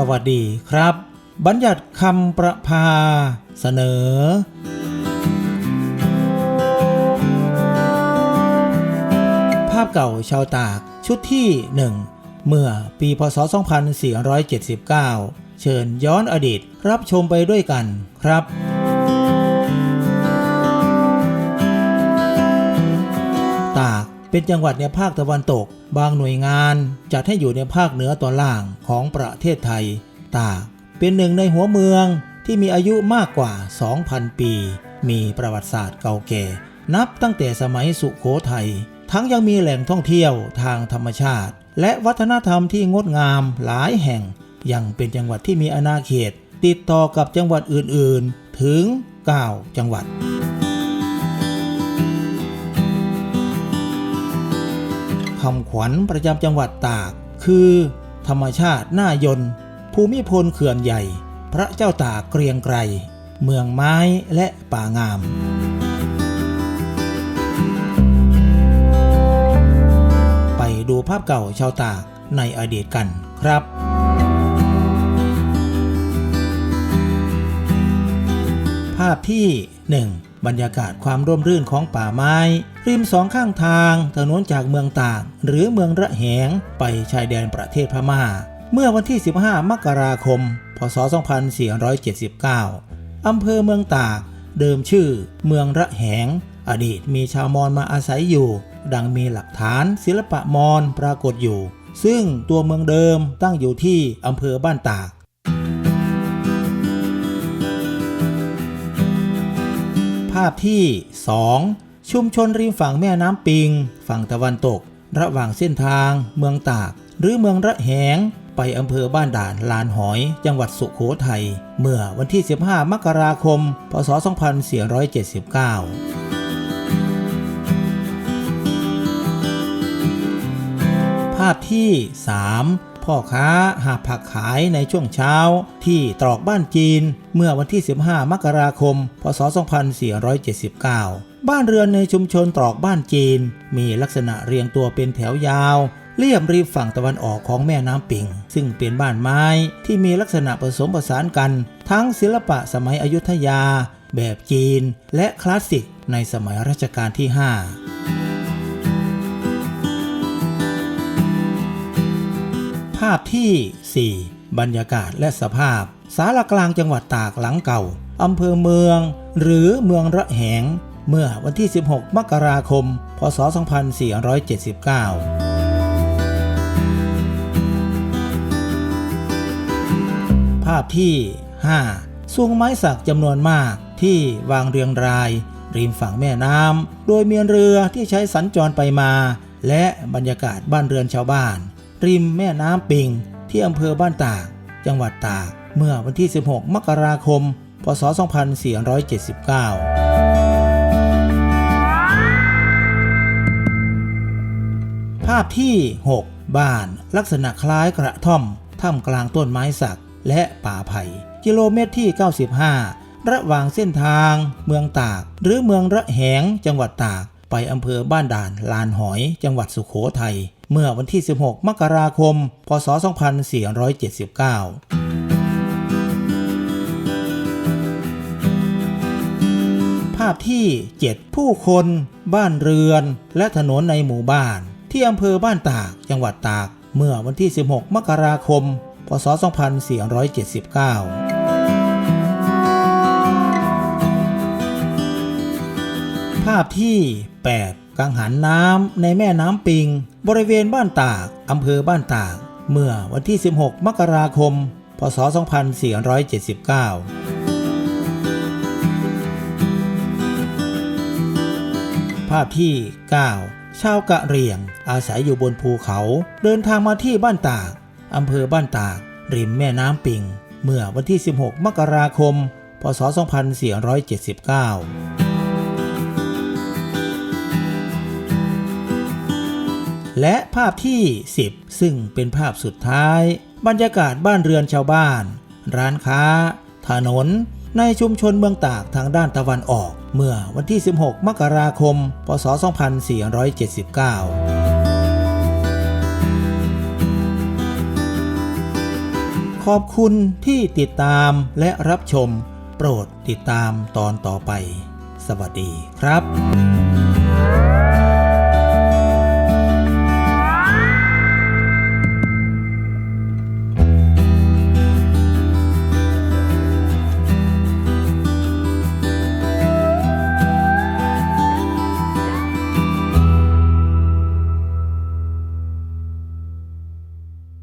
สวัสดีครับ บัญญัติคำประพาเสนอ ภาพเก่าชาวตากชุดที่ 1 เมื่อปีพศ 2479 เชิญย้อนอดีตรับชมไปด้วยกันครับ เป็นจังหวัดในภาคตะวันตก บางหน่วยงานจัดให้อยู่ในภาคเหนือตอนล่างของประเทศไทย ตาก เป็นหนึ่งในหัวเมืองที่มีอายุมากกว่า 2,000 ปี มีประวัติศาสตร์เก่าแก่ นับตั้งแต่สมัยสุขโขทัย ทั้งยังมีแหล่งท่องเที่ยวทางธรรมชาติ และวัฒนธรรมที่งดงามหลายแห่ง ยังเป็นจังหวัดที่มีอาณาเขต ติดต่อกับจังหวัดอื่นๆ ถึง 9 จังหวัด คำขวัญประจำจังหวัดตาก คือ ธรรมชาติน่ายน ภูมิพลเขื่อนใหญ่ พระเจ้าตากเกรียงไกร เมืองไม้และป่างามไปดูภาพเก่าชาวตากในอดีตกันครับ ภาพที่ 1 บรรยากาศความร่มรื่นของป่าไม้ ริมสองข้างทางถนนจากเมืองตากหรือเมืองระแหง ไปชายแดนประเทศพม่า เมื่อวันที่ 15 มกราคม พศ 2479 อำเภอเมืองตาก เดิมชื่อ เมืองระแหง อดีตมีชาวมอญมาอาศัยอยู่ ดังมีหลักฐานศิลปะมอญปรากฏอยู่ ซึ่งตัวเมืองเดิมตั้งอยู่ที่อำเภอบ้านตาก ภาพที่ 2 ชุมชนริมฝั่งแม่น้ำปิง ฝั่งตะวันตก ระหว่างเส้นทาง เมืองตาก หรือเมืองระแหง ไปอำเภอบ้านด่านลานหอย จังหวัดสุขโขทัย เมื่อวันที่ 15 มกราคม พศ 2479ภาพที่ 3 พ่อค้าหาผักขายในช่วงเช้า ที่ตรอกบ้านจีน เมื่อวันที่ 15 มกราคม พศ 2479 บ้านเรือนในชุมชนตรอกบ้านจีน มีลักษณะเรียงตัวเป็นแถวยาวเลียบริมฝั่งตะวันออกของแม่น้ำปิง ซึ่งเป็นบ้านไม้ที่มีลักษณะผสมผสานกัน ทั้งศิลปะสมัยอยุธยา แบบจีน และคลาสสิกในสมัยรัชกาลที่ 5 ภาพที่ 4 บรรยากาศและสภาพสารกลางจังหวัดตากหลังเก่า อำเภอเมือง หรือเมืองระแหง เมื่อวันที่ 16 มกราคม พศ 2479ภาพที่5สวงไม้สักจำนวนมากที่วางเรียงราย ริมฝั่งแม่น้ำ โดยมีเรือที่ใช้สัญจรไปมา และบรรยากาศบ้านเรือนชาวบ้าน ริมแม่น้ำปิง ที่อำเภอบ้านตาก จังหวัดตาก เมื่อวันที่ 16 มกราคม พศ 2479ภาพที่ 6 บ้านลักษณะคล้ายกระท่อมท่ามกลางต้นไม้สักและป่าไผ่ กิโลเมตรที่ 95 ระหว่างเส้นทาง เมืองตาก หรือเมืองระแหง จังหวัดตาก ไปอำเภอบ้านด่านลานหอย จังหวัดสุขโขทัย เมื่อวันที่ 16 มกราคม พศ 2479ภาพที่ 7 ผู้คน บ้านเรือน และถนนในหมู่บ้าน ที่อำเภอบ้านตาก จังหวัดตาก เมื่อวันที่ 16 มกราคม พศ 2479 ภาพที่ 8 กังหันน้ำในแม่น้ำปิง บริเวณบ้านตากอำเภอบ้านตาก เมื่อวันที่ 16 มกราคม พศ 2479ภาพที่ 9 ชาวกะเหรี่ยง อาศัยอยู่บนภูเขา เดินทางมาที่บ้านตาก อำเภอบ้านตาก ริมแม่น้ำปิง เมื่อวันที่ 16 มกราคม พศ 2479 และภาพที่ 10 ซึ่งเป็นภาพสุดท้าย บรรยากาศบ้านเรือนชาวบ้าน ร้านค้า ถนน ในชุมชนเมืองตากทางด้านตะวันออก เมื่อวันที่ 16 มกราคม พศ 2479ขอบคุณที่ติดตามและรับชม โปรดติดตามตอนต่อไป สวัสดีครับ